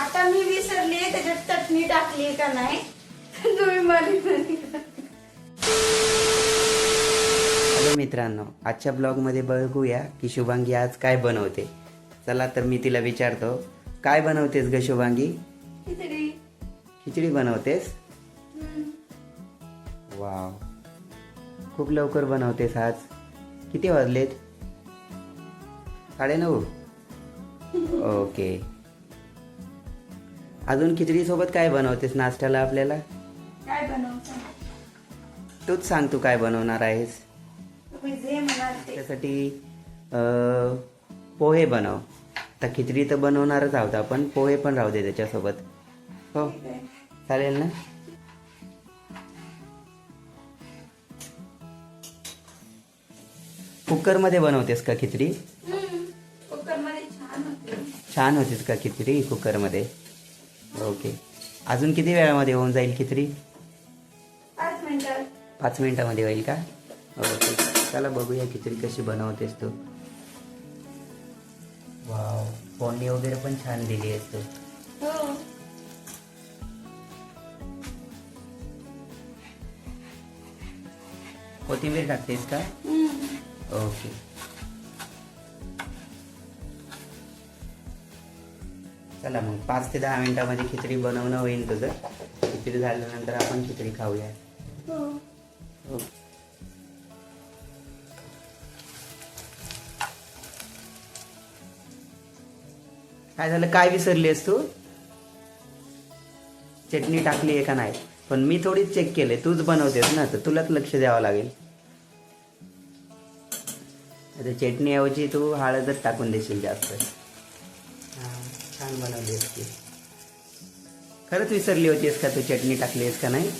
आता मी विसरली त्याच्यात चटणी टाकली का नाही? तुम्ही हॅलो मित्रांनो आजच्या ब्लॉगमध्ये बघूया की शुभांगी आज काय बनवते. चला तर मी तिला विचारतो काय बनवतेस ग शुभांगी? खिचडी. खिचडी बनवतेस? वाव. खूप लवकर बनवतेस आज. किती वाजलेत? साडेनऊ? ओके. अजून खिचडी सोबत काय बनवतेस? नाश्त्याला आपल्याला? काय बनवता? तूच सांग तू काय बनवणार आहेस? त्यासाठी अं, पोहे बनव. तर खिचडी तर बनवणारच आहोत आपण पोहे पण राहू दे त्याच्यासोबत. हो. चालेल ना? कुकरमध्ये बनवतेस का खिचडी? छान होतीस का खिचडी कुकरमध्ये? ओके. अजून किती वेळामध्ये होऊन जाईल खिचडी? पाच मिनिटामध्ये होईल का? ओके. चला बघूया खिचडी कशी बनवतेस तू. वाव. फोडणी वगैरे पण छान दिली आहेस तू. हो. कोथिंबीर टाकतेस का. ओके. चला मग पाच ते दहा मिनिटामध्ये खिचडी बनवणं होईल तुझं. खिचडी झाल्यानंतर आपण खिचडी खाऊया. हो. ओके काय झालं? काय विसरलीस तू? चटणी टाकली आहे का नाही? पण मी थोडीच चेक केले तूच बनवतेस ना तर तुलाच लक्ष द्यावं लागेल. आता चटणीऐवजी तू हळदच टाकून देशील जास्त. हां छान बनवली असते खरंच विसरली होतीस का तू चटणी टाकली आहेस का नाही?